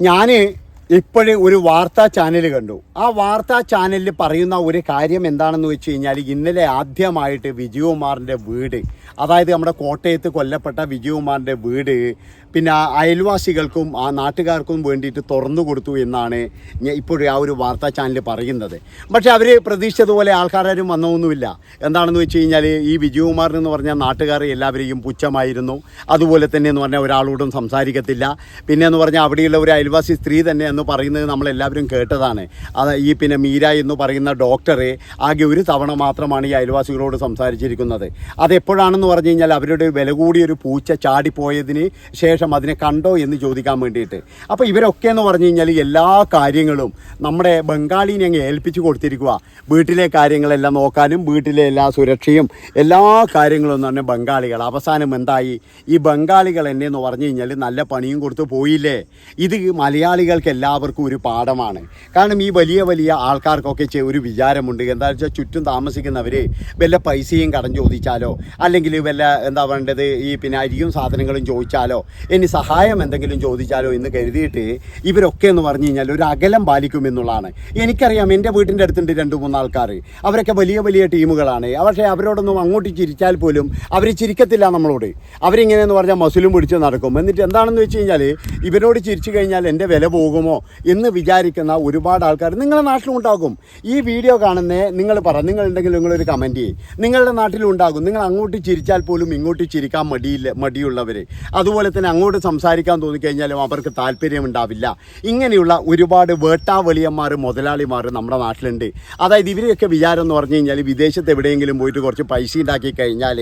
ഞാൻ ഇപ്പോഴേ ഒരു വാർത്താ ചാനൽ കണ്ടു. ആ വാർത്താ ചാനലിൽ പറയുന്ന ഒരു കാര്യം എന്താണെന്ന് വെച്ച് കഴിഞ്ഞാൽ ഇന്നലെ ആദ്യമായിട്ട് വിജയകുമാറിന്റെ വീട് അതായത് നമ്മുടെ കോട്ടയത്ത് കൊല്ലപ്പെട്ട വിജയകുമാറിന്റെ വീട് പിന്നെ അയൽവാസികൾക്കും ആ നാട്ടുകാർക്കും വേണ്ടിയിട്ട് തുറന്നു കൊടുത്തു എന്നാണ് ഇപ്പോഴും ആ ഒരു വാർത്താ ചാനൽ പറയുന്നത്. പക്ഷേ അവർ പ്രതീക്ഷിച്ചതുപോലെ ആൾക്കാരും വന്നൊന്നുമില്ല. എന്താണെന്ന് വെച്ച് കഴിഞ്ഞാൽ ഈ വിജയകുമാർ എന്ന് പറഞ്ഞാൽ നാട്ടുകാർ എല്ലാവരെയും പുച്ഛമായിരുന്നു. അതുപോലെ തന്നെ എന്ന് പറഞ്ഞാൽ ഒരാളോടും സംസാരിക്കത്തില്ല. പിന്നെ എന്ന് പറഞ്ഞാൽ അവിടെയുള്ള ഒരു അയൽവാസി സ്ത്രീ തന്നെ എന്ന് പറയുന്നത് നമ്മളെല്ലാവരും കേട്ടതാണ്. അത് ഈ പിന്നെ മീര എന്ന് പറയുന്ന ഡോക്ടറെ ആകെ ഒരു തവണ മാത്രമാണ് ഈ അയൽവാസികളോട് സംസാരിച്ചിരിക്കുന്നത്. അതെപ്പോഴാണെന്ന് പറഞ്ഞു കഴിഞ്ഞാൽ അവരുടെ വില കൂടിയൊരു പൂച്ച ചാടിപ്പോയതിന് ശേഷം അതിനെ കണ്ടോ എന്ന് ചോദിക്കാൻ വേണ്ടിയിട്ട്. അപ്പോൾ ഇവരൊക്കെ എന്ന് പറഞ്ഞു കഴിഞ്ഞാൽ എല്ലാ കാര്യങ്ങളും നമ്മുടെ ബംഗാളിനെ അങ്ങ് ഏൽപ്പിച്ചു കൊടുത്തിരിക്കുക വീട്ടിലെ കാര്യങ്ങളെല്ലാം നോക്കാനും വീട്ടിലെ എല്ലാ സുരക്ഷയും എല്ലാ കാര്യങ്ങളും എന്ന് പറഞ്ഞാൽ ബംഗാളികൾ. അവസാനം എന്തായി? ഈ ബംഗാളികൾ എന്നെ എന്ന് പറഞ്ഞു കഴിഞ്ഞാൽ നല്ല പണിയും കൊടുത്ത് പോയില്ലേ? ഇത് മലയാളികൾക്ക് എല്ലാവർക്കും ഒരു പാഠമാണ്. കാരണം ഈ വലിയ വലിയ ആൾക്കാർക്കൊക്കെ ഒരു വിചാരമുണ്ട്. എന്താ വെച്ചാൽ ചുറ്റും താമസിക്കുന്നവർ വല്ല പൈസയും കടം ചോദിച്ചാലോ അല്ലെങ്കിൽ വല്ല എന്താ വേണ്ടത് ഈ പിന്നെ അരിയും സാധനങ്ങളും ചോദിച്ചാലോ ഇനി സഹായം എന്തെങ്കിലും ചോദിച്ചാലോ എന്ന് കരുതിയിട്ട് ഇവരൊക്കെ എന്ന് പറഞ്ഞു കഴിഞ്ഞാൽ ഒരു അകലം പാലിക്കും എന്നുള്ളതാണ്. എനിക്കറിയാം എന്റെ വീട്ടിന്റെ അടുത്തുണ്ട് രണ്ട് മൂന്ന് ആൾക്കാർ അവരൊക്കെ വലിയ വലിയ ടീമുകളാണ്. പക്ഷേ അവരോടൊന്നും അങ്ങോട്ട് ചിരിച്ചാൽ പോലും അവർ ചിരിക്കത്തില്ല നമ്മളോട്. അവരിങ്ങനെയെന്ന് പറഞ്ഞാൽ മസിലും പിടിച്ച് നടക്കും. എന്നിട്ട് എന്താണെന്ന് വെച്ച് കഴിഞ്ഞാൽ ഇവരോട് ചിരിച്ചു കഴിഞ്ഞാൽ എന്റെ വില പോകുമോ? എന്ന് വിചാരിക്കുന്ന ഒരുപാട് ആൾക്കാർ നിങ്ങളുടെ നാട്ടിലും ഉണ്ടാകും. ഈ വീഡിയോ കാണുന്ന നിങ്ങൾ പറ നിങ്ങളുണ്ടെങ്കിൽ നിങ്ങളൊരു കമന്റ് ചെയ്യും. നിങ്ങളുടെ നാട്ടിലും ഉണ്ടാകും. നിങ്ങൾ അങ്ങോട്ട് ചിരിച്ചാൽ പോലും ഇങ്ങോട്ട് ചിരിക്കാൻ മടിയില്ല മടിയുള്ളവർ അതുപോലെ തന്നെ അങ്ങോട്ട് സംസാരിക്കാൻ തോന്നിക്കഴിഞ്ഞാലും അവർക്ക് താല്പര്യമുണ്ടാവില്ല ഇങ്ങനെയുള്ള ഒരുപാട് വേട്ടാവളിയന്മാർ മുതലാളിമാർ നമ്മുടെ നാട്ടിലുണ്ട്. അതായത് ഇവരെയൊക്കെ വിചാരം എന്ന് പറഞ്ഞു കഴിഞ്ഞാൽ വിദേശത്ത് എവിടെയെങ്കിലും പോയിട്ട് കുറച്ച് പൈസ ഉണ്ടാക്കി കഴിഞ്ഞാൽ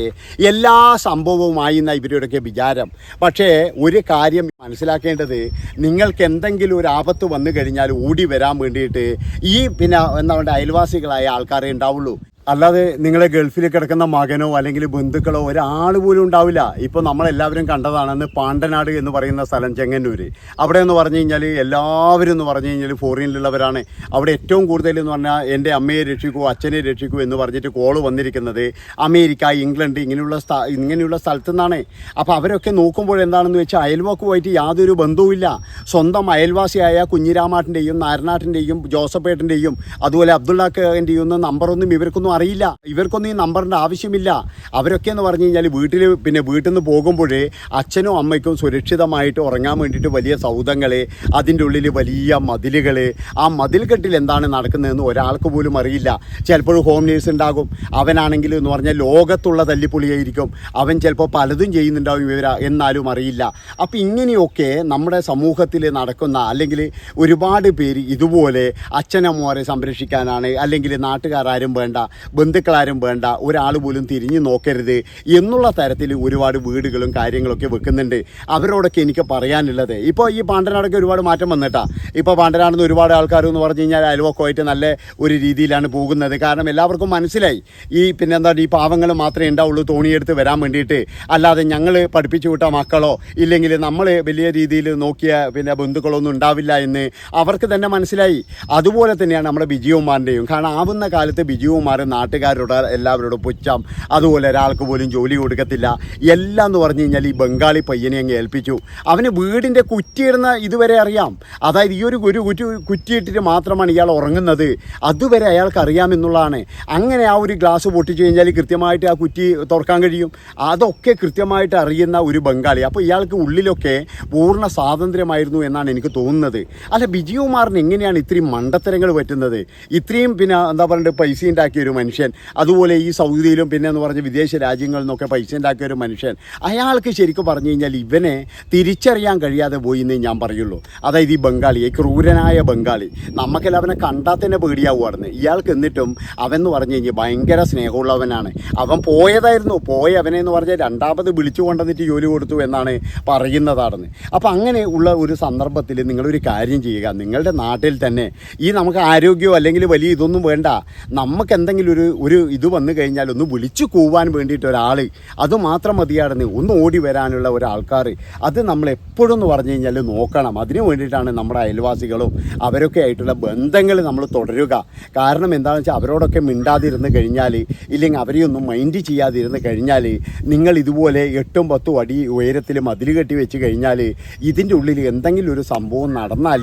എല്ലാ സംഭവവുമായി എന്ന ഇവരുടെയൊക്കെ വിചാരം. പക്ഷേ ഒരു കാര്യം മനസ്സിലാക്കേണ്ടത് നിങ്ങൾക്ക് എന്തെങ്കിലും ഒരു ആപത്ത് വന്നു കഴിഞ്ഞാൽ ഓടി വരാൻ വേണ്ടിയിട്ട് ഈ പിന്നെ എന്താ പറയുക അയൽവാസികളായ ആൾക്കാരെ ഉണ്ടാവുള്ളൂ. അല്ലാതെ നിങ്ങളെ ഗൾഫിൽ കിടക്കുന്ന മകനോ അല്ലെങ്കിൽ ബന്ധുക്കളോ ഒരാൾ പോലും ഉണ്ടാവില്ല. ഇപ്പോൾ നമ്മളെല്ലാവരും കണ്ടതാണെന്ന് പാണ്ടനാട് എന്ന് പറയുന്ന സ്ഥലം ചെങ്ങന്നൂർ അവിടെ എന്ന് പറഞ്ഞു കഴിഞ്ഞാൽ എല്ലാവരും എന്ന് പറഞ്ഞു കഴിഞ്ഞാൽ ഫോറിനിലുള്ളവരാണ്. അവിടെ ഏറ്റവും കൂടുതൽ എന്ന് പറഞ്ഞാൽ എന്റെ അമ്മയെ രക്ഷിക്കൂ അച്ഛനെ രക്ഷിക്കൂ എന്ന് പറഞ്ഞിട്ട് കോൾ വന്നിരിക്കുന്നത് അമേരിക്ക ഇംഗ്ലണ്ട് ഇങ്ങനെയുള്ള സ്ഥ ഇങ്ങനെയുള്ള സ്ഥലത്തു നിന്നാണ് അപ്പോൾ അവരൊക്കെ നോക്കുമ്പോൾ എന്താണെന്ന് വെച്ചാൽ അയൽവാക്കുമായിട്ട് യാതൊരു ബന്ധവുമില്ല സ്വന്തം അയൽവാസിയായ കുഞ്ഞിരാമാട്ടിന്റെയും നാരനാട്ടിന്റെയും ജോസഫേട്ടന്റെയും അതുപോലെ അബ്ദുള്ളാഖിന്റെയും ഒന്നും നമ്പറൊന്നും ഇവർക്കൊന്നും അറിയില്ല. ഇവർക്കൊന്നും ഈ നമ്പറിന്റെ ആവശ്യമില്ല. അവരൊക്കെ എന്ന് പറഞ്ഞു കഴിഞ്ഞാൽ വീട്ടിൽ പിന്നെ വീട്ടിൽ നിന്ന് പോകുമ്പോഴേ അച്ഛനും അമ്മയ്ക്കും സുരക്ഷിതമായിട്ട് ഉറങ്ങാൻ വേണ്ടിയിട്ട് വലിയ സൗദങ്ങൾ അതിന്റെ ഉള്ളിൽ വലിയ മതിലുകൾ ആ മതിൽക്കെട്ടിൽ എന്താണ് നടക്കുന്നതെന്ന് ഒരാൾക്ക് പോലും അറിയില്ല. ചിലപ്പോൾ ഹോം നേഴ്സ് ഉണ്ടാകും. അവനാണെങ്കിൽ എന്ന് പറഞ്ഞാൽ ലോകത്തുള്ള തല്ലിപ്പൊളിയായിരിക്കും. അവൻ ചിലപ്പോൾ പലതും ചെയ്യുന്നുണ്ടാവും ഇവർ എന്നാലും അറിയില്ല. അപ്പം ഇങ്ങനെയൊക്കെ നമ്മുടെ സമൂഹത്തിൽ നടക്കുന്ന അല്ലെങ്കിൽ ഒരുപാട് പേര് ഇതുപോലെ അച്ഛനമ്മമാരെ സംരക്ഷിക്കാനാണ് അല്ലെങ്കിൽ നാട്ടുകാരും വേണ്ട. ബന്ധുക്കളാരും വേണ്ട ഒരാൾ പോലും തിരിഞ്ഞു നോക്കരുത് എന്നുള്ള തരത്തിൽ ഒരുപാട് വീടുകളും കാര്യങ്ങളൊക്കെ വെക്കുന്നുണ്ട്. അവരോടൊക്കെ എനിക്ക് പറയാനുള്ളത്. ഇപ്പോൾ ഈ പാണ്ടനാടൊക്കെ ഒരുപാട് മാറ്റം വന്നിട്ടാ. ഇപ്പോൾ പാണ്ടനാടെന്ന് ഒരുപാട് ആൾക്കാർ എന്ന് പറഞ്ഞു കഴിഞ്ഞാൽ അയൽവക്കമായിട്ട് നല്ല ഒരു രീതിയിലാണ് പോകുന്നത്. കാരണം എല്ലാവർക്കും മനസ്സിലായി. ഈ പിന്നെ എന്താ ഈ പാവങ്ങൾ മാത്രമേ ഉണ്ടാവുള്ളൂ തോണിയെടുത്ത് വരാൻ വേണ്ടിയിട്ട്. അല്ലാതെ ഞങ്ങൾ പഠിപ്പിച്ചു വിട്ട മക്കളോ ഇല്ലെങ്കിൽ നമ്മൾ വലിയ രീതിയിൽ നോക്കിയ പിന്നെ ബന്ധുക്കളൊന്നും ഉണ്ടാവില്ല എന്ന് അവർക്ക് തന്നെ മനസ്സിലായി. അതുപോലെ തന്നെയാണ് നമ്മുടെ ബിജുകുമാറിന്റെയും കാരണം ആവുന്ന കാലത്ത് ബിജികുമാർ നാട്ടുകാരോട് എല്ലാവരോടും പുച്ഛം. അതുപോലെ ഒരാൾക്ക് പോലും ജോലി കൊടുക്കത്തില്ല. എല്ലാം എന്ന് പറഞ്ഞു കഴിഞ്ഞാൽ ഈ ബംഗാളി പയ്യനെ അങ്ങ് ഏൽപ്പിച്ചു. അവന് വീടിന്റെ കുറ്റിയിടുന്ന ഇതുവരെ അറിയാം. അതായത് ഈ ഒരു ഒരു കുറ്റി കുറ്റിയിട്ടിട്ട് മാത്രമാണ് ഇയാൾ ഉറങ്ങുന്നത്. അതുവരെ അയാൾക്ക് അറിയാമെന്നുള്ളതാണ് അങ്ങനെ ആ ഒരു ഗ്ലാസ് പൊട്ടിച്ചു കഴിഞ്ഞാൽ കൃത്യമായിട്ട് ആ കുറ്റി തുറക്കാൻ കഴിയും. അതൊക്കെ കൃത്യമായിട്ട് അറിയുന്ന ഒരു ബംഗാളി. അപ്പോൾ ഇയാൾക്ക് ഉള്ളിലൊക്കെ പൂർണ സ്വാതന്ത്ര്യമായിരുന്നു എന്നാണ് എനിക്ക് തോന്നുന്നത്. അല്ല ബിജികുമാറിന് എങ്ങനെയാണ് ഇത്രയും മണ്ടത്തരങ്ങൾ പറ്റുന്നത്? ഇത്രയും പിന്നെ എന്താ പറയുക പൈസ ഉണ്ടാക്കിയ ഒരു മനുഷ്യൻ. അതുപോലെ ഈ സൗദിയിലും പിന്നെ എന്ന് പറഞ്ഞ വിദേശ രാജ്യങ്ങളിൽ നിന്നൊക്കെ പൈസ ഉണ്ടാക്കിയ ഒരു മനുഷ്യൻ. അയാൾക്ക് ശരിക്കും പറഞ്ഞു കഴിഞ്ഞാൽ ഇവനെ തിരിച്ചറിയാൻ കഴിയാതെ പോയി എന്നേ ഞാൻ പറയുള്ളൂ. അതായത് ഈ ബംഗാളി ഈ ക്രൂരനായ ബംഗാളി. നമുക്കെല്ലാം അവനെ കണ്ടാൽ തന്നെ പേടിയാവുമായിരുന്നു ഇയാൾക്ക് എന്നിട്ടും എന്ന് പറഞ്ഞു കഴിഞ്ഞാൽ ഭയങ്കര സ്നേഹമുള്ളവനാണ്. അവൻ പോയതായിരുന്നു. പോയ അവനെ എന്ന് പറഞ്ഞാൽ രണ്ടാമത് വിളിച്ചു കൊണ്ടുവന്നിട്ട് ജോലി കൊടുത്തു എന്നാണ് പറയുന്നതാണെന്ന്. അപ്പോൾ അങ്ങനെ ഉള്ള ഒരു സന്ദർഭത്തിൽ നിങ്ങളൊരു കാര്യം ചെയ്യുക. നിങ്ങളുടെ നാട്ടിൽ തന്നെ ഈ നമുക്ക് ആരോഗ്യമോ അല്ലെങ്കിൽ വലിയ ഇതൊന്നും വേണ്ട. നമുക്ക് എന്തെങ്കിലും ഒരു ഒരു ഇത് വന്നു കഴിഞ്ഞാൽ ഒന്ന് വിളിച്ചു കൂവാൻ വേണ്ടിയിട്ട് ഒരാൾ അത് മാത്രം മതിയായിരുന്നു. ഒന്ന് ഓടി വരാനുള്ള ഒരാൾക്കാർ അത് നമ്മൾ എപ്പോഴും എന്ന് പറഞ്ഞു കഴിഞ്ഞാൽ നോക്കണം. അതിന് വേണ്ടിയിട്ടാണ് നമ്മുടെ അയൽവാസികളും അവരൊക്കെ ആയിട്ടുള്ള ബന്ധങ്ങൾ നമ്മൾ തുടരുക. കാരണം എന്താണെന്ന് വെച്ചാൽ അവരോടൊക്കെ മിണ്ടാതിരുന്ന് കഴിഞ്ഞാൽ ഇല്ലെങ്കിൽ അവരെയൊന്നും മൈൻഡ് ചെയ്യാതിരുന്ന് കഴിഞ്ഞാൽ നിങ്ങൾ ഇതുപോലെ എട്ടും പത്തും അടി ഉയരത്തിൽ മതിൽ കെട്ടി വെച്ച് കഴിഞ്ഞാൽ ഇതിന്റെ ഉള്ളിൽ എന്തെങ്കിലും ഒരു സംഭവം നടന്നാൽ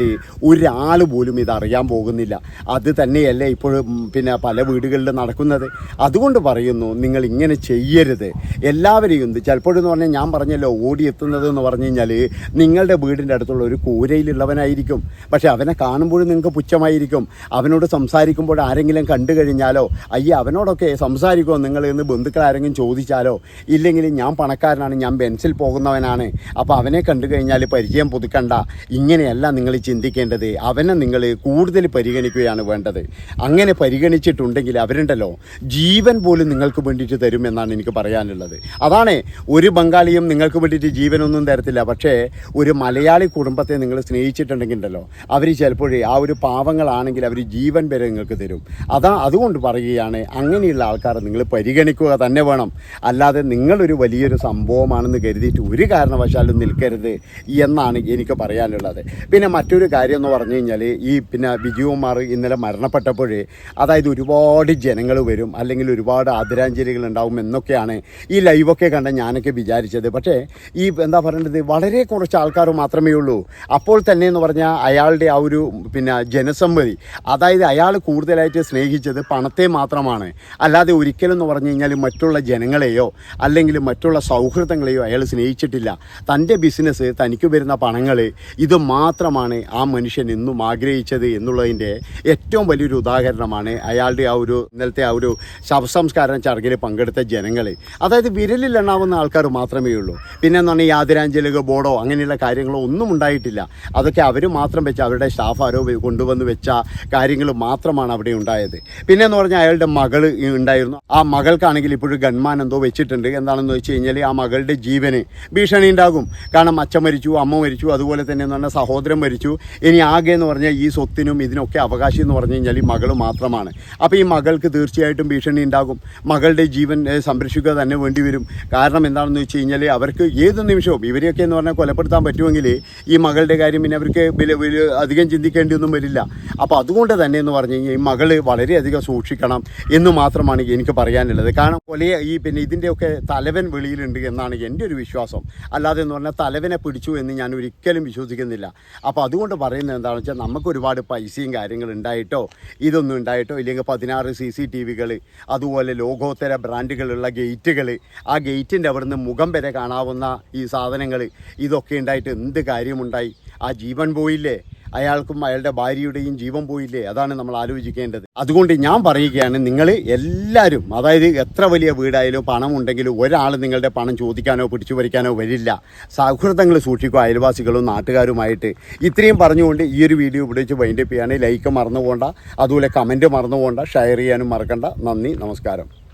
ഒരാൾ പോലും ഇത് അറിയാൻ പോകുന്നില്ല. അത് തന്നെയല്ലേ ഇപ്പോഴും പിന്നെ പല വീടുകളിലും നടക്കുന്നത്. അതുകൊണ്ട് പറയുന്നു നിങ്ങൾ ഇങ്ങനെ ചെയ്യരുത്. എല്ലാവരെയും എന്ത് ചിലപ്പോഴെന്ന് പറഞ്ഞാൽ ഞാൻ പറഞ്ഞല്ലോ ഓടി എത്തുന്നത് എന്ന് പറഞ്ഞു കഴിഞ്ഞാൽ നിങ്ങളുടെ വീടിന്റെ അടുത്തുള്ള ഒരു കൂരയിലുള്ളവനായിരിക്കും. പക്ഷേ അവനെ കാണുമ്പോഴും നിങ്ങൾക്ക് പുച്ഛമായിരിക്കും. അവനോട് സംസാരിക്കുമ്പോൾ ആരെങ്കിലും കണ്ടു കഴിഞ്ഞാലോ അയ്യ അവനോടൊക്കെ സംസാരിക്കുമോ നിങ്ങൾ എന്ന് ബന്ധുക്കൾ ആരെങ്കിലും ചോദിച്ചാലോ? ഇല്ലെങ്കിൽ ഞാൻ പണക്കാരനാണ് ഞാൻ ബെൻസിൽ പോകുന്നവനാണ്. അപ്പോൾ അവനെ കണ്ടു കഴിഞ്ഞാൽ പരിചയം പുതുക്കണ്ട. ഇങ്ങനെയല്ല നിങ്ങൾ ചിന്തിക്കേണ്ടത്. അവനെ നിങ്ങൾ കൂടുതൽ പരിഗണിക്കുകയാണ് വേണ്ടത്. അങ്ങനെ പരിഗണിച്ചിട്ടുണ്ടെങ്കിൽ അവരുണ്ടല്ലോ ജീവൻ പോലും നിങ്ങൾക്ക് വേണ്ടിയിട്ട് തരുമെന്നാണ് എനിക്ക് പറയാനുള്ളത്. അതാണ് ഒരു ബംഗാളിയും നിങ്ങൾക്ക് വേണ്ടിയിട്ട് ജീവനൊന്നും തരത്തില്ല. പക്ഷേ ഒരു മലയാളി കുടുംബത്തെ നിങ്ങൾ സ്നേഹിച്ചിട്ടുണ്ടെങ്കിൽ ഉണ്ടല്ലോ അവർ ചിലപ്പോഴേ ആ ഒരു പാവങ്ങളാണെങ്കിൽ അവർ ജീവൻ വരെ നിങ്ങൾക്ക് തരും. അതാ അതുകൊണ്ട് പറയുകയാണ് അങ്ങനെയുള്ള ആൾക്കാരെ നിങ്ങൾ പരിഗണിക്കുക തന്നെ വേണം. അല്ലാതെ നിങ്ങളൊരു വലിയൊരു സംഭവമാണെന്ന് കരുതിയിട്ട് ഒരു കാരണവശാലും നിൽക്കരുത് എന്നാണ് എനിക്ക് പറയാനുള്ളത്. പിന്നെ മറ്റൊരു കാര്യം എന്ന് പറഞ്ഞു കഴിഞ്ഞാൽ ഈ പിന്നെ വിജയകുമാർ ഇന്നലെ മരണപ്പെട്ടപ്പോഴേ അതായത് ഒരുപാട് ജനങ്ങൾ വരും അല്ലെങ്കിൽ ഒരുപാട് ആദരാഞ്ജലികൾ ഉണ്ടാവും എന്നൊക്കെയാണ് ഈ ലൈവൊക്കെ കണ്ട ഞാനൊക്കെ വിചാരിച്ചത്. പക്ഷേ ഈ എന്താ പറയേണ്ടത്? വളരെ കുറച്ച് ആൾക്കാർ മാത്രമേ ഉള്ളൂ. അപ്പോൾ തന്നെ എന്ന് പറഞ്ഞാൽ അയാളുടെ ആ ഒരു പിന്നെ ജനസമ്മതി അതായത് അയാൾ കൂടുതലായിട്ട് സ്നേഹിച്ചത് പണത്തെ മാത്രമാണ്. അല്ലാതെ ഒരിക്കലും എന്ന് പറഞ്ഞു കഴിഞ്ഞാൽ മറ്റുള്ള ജനങ്ങളെയോ അല്ലെങ്കിൽ മറ്റുള്ള സൗഹൃദങ്ങളെയോ അയാൾ സ്നേഹിച്ചിട്ടില്ല. തന്റെ ബിസിനസ് തനിക്ക് വരുന്ന പണങ്ങൾ ഇത് മാത്രമാണ് ആ മനുഷ്യൻ എന്നും ആഗ്രഹിച്ചത് എന്നുള്ളതിന്റെ ഏറ്റവും വലിയൊരു ഉദാഹരണമാണ് അയാളുടെ ആ ഒരു ഇന്നലത്തെ ആ ഒരു ശവസംസ്കാരം ചടങ്ങിൽ പങ്കെടുത്ത ജനങ്ങളെ. അതായത് വിരലിൽ എണ്ണാവുന്ന ആൾക്കാർ മാത്രമേ ഉള്ളൂ. പിന്നെ എന്ന് പറഞ്ഞാൽ യാതിരാഞ്ജലിക ബോർഡോ അങ്ങനെയുള്ള കാര്യങ്ങളോ ഒന്നും ഉണ്ടായിട്ടില്ല. അതൊക്കെ അവർ മാത്രം വെച്ച അവരുടെ സ്റ്റാഫ് ആരോ കൊണ്ടുവന്ന് വെച്ച കാര്യങ്ങൾ മാത്രമാണ് അവിടെ ഉണ്ടായത്. പിന്നെ എന്ന് പറഞ്ഞാൽ അയാളുടെ മകൾ ഉണ്ടായിരുന്നു. ആ മകൾക്കാണെങ്കിൽ ഇപ്പോഴും ഗൺമാൻ എന്തോ വെച്ചിട്ടുണ്ട്. എന്താണെന്ന് വെച്ച് കഴിഞ്ഞാൽ ആ മകളുടെ ജീവന് ഭീഷണി ഉണ്ടാകും. കാരണം അച്ഛൻ മരിച്ചു അമ്മ മരിച്ചു അതുപോലെ തന്നെ എന്ന് പറഞ്ഞാൽ സഹോദരൻ മരിച്ചു. ഇനി ആകെ എന്ന് പറഞ്ഞാൽ ഈ സ്വത്തിനും ഇതിനൊക്കെ അവകാശം എന്ന് പറഞ്ഞു കഴിഞ്ഞാൽ ഈ മകൾ മാത്രമാണ്. അപ്പോൾ ഈ മകൾക്ക് തീർച്ചയായിട്ടും ഭീഷണി ഉണ്ടാകും. മകളുടെ ജീവൻ സംരക്ഷിക്കുക തന്നെ വേണ്ടി വരും. കാരണം എന്താണെന്ന് വെച്ച് കഴിഞ്ഞാൽ അവർക്ക് ഏത് നിമിഷവും ഇവരെയൊക്കെ എന്ന് പറഞ്ഞാൽ കൊലപ്പെടുത്താൻ പറ്റുമെങ്കിൽ ഈ മകളുടെ കാര്യം പിന്നെ അവർക്ക് വലിയ അധികം ചിന്തിക്കേണ്ടിയൊന്നും വരില്ല. അപ്പോൾ അതുകൊണ്ട് തന്നെ എന്ന് പറഞ്ഞു കഴിഞ്ഞാൽ ഈ മകൾ വളരെയധികം സൂക്ഷിക്കണം എന്ന് മാത്രമാണ് എനിക്ക് പറയാനുള്ളത്. കാരണം കൊലയെ ഈ പിന്നെ ഇതിന്റെയൊക്കെ തലവൻ വെളിയിലുണ്ട് എന്നാണ് എന്റെ ഒരു വിശ്വാസം. അല്ലാതെ എന്ന് പറഞ്ഞാൽ തലവനെ പിടിച്ചു എന്ന് ഞാൻ ഒരിക്കലും വിശ്വസിക്കുന്നില്ല. അപ്പോൾ അതുകൊണ്ട് പറയുന്നത് എന്താണെന്ന് വെച്ചാൽ നമുക്ക് ഒരുപാട് പൈസയും കാര്യങ്ങളും ഉണ്ടായിട്ടോ ഇതൊന്നും ഉണ്ടായിട്ടോ ഇല്ലെങ്കിൽ പതിനാറ് സി സി ടി വികൾ അതുപോലെ ലോകോത്തര ബ്രാൻഡുകളുള്ള ഗേറ്റുകൾ ആ ഗേറ്റിന്റെ അവിടുന്ന് മുഖം വരെ കാണാവുന്ന ഈ സാധനങ്ങൾ ഇതൊക്കെ ഉണ്ടായിട്ട് എന്ത് കാര്യമുണ്ടായി? ആ ജീവൻ പോയില്ലേ? അയാൾക്കും അയാളുടെ ഭാര്യയുടെയും ജീവൻ പോയില്ലേ? അതാണ് നമ്മൾ ആലോചിക്കേണ്ടത്. അതുകൊണ്ട് ഞാൻ പറയുകയാണ് നിങ്ങൾ എല്ലാവരും അതായത് എത്ര വലിയ വീടായാലും പണം ഉണ്ടെങ്കിലും ഒരാൾ നിങ്ങളുടെ പണം ചോദിക്കാനോ പിടിച്ചു പറിക്കാനോ വരില്ല. സൗഹൃദങ്ങൾ സൂക്ഷിക്കുക അയൽവാസികളും നാട്ടുകാരുമായിട്ട്. ഇത്രയും പറഞ്ഞുകൊണ്ട് ഈ ഒരു വീഡിയോ ഉപയോഗിച്ച് വൈൻഡപ്പ് ചെയ്യാണ്. ലൈക്ക് മറന്നു പോകണ്ട അതുപോലെ കമന്റ് മറന്നു പോകണ്ട ഷെയർ ചെയ്യാനും മറക്കണ്ട. നന്ദി നമസ്കാരം.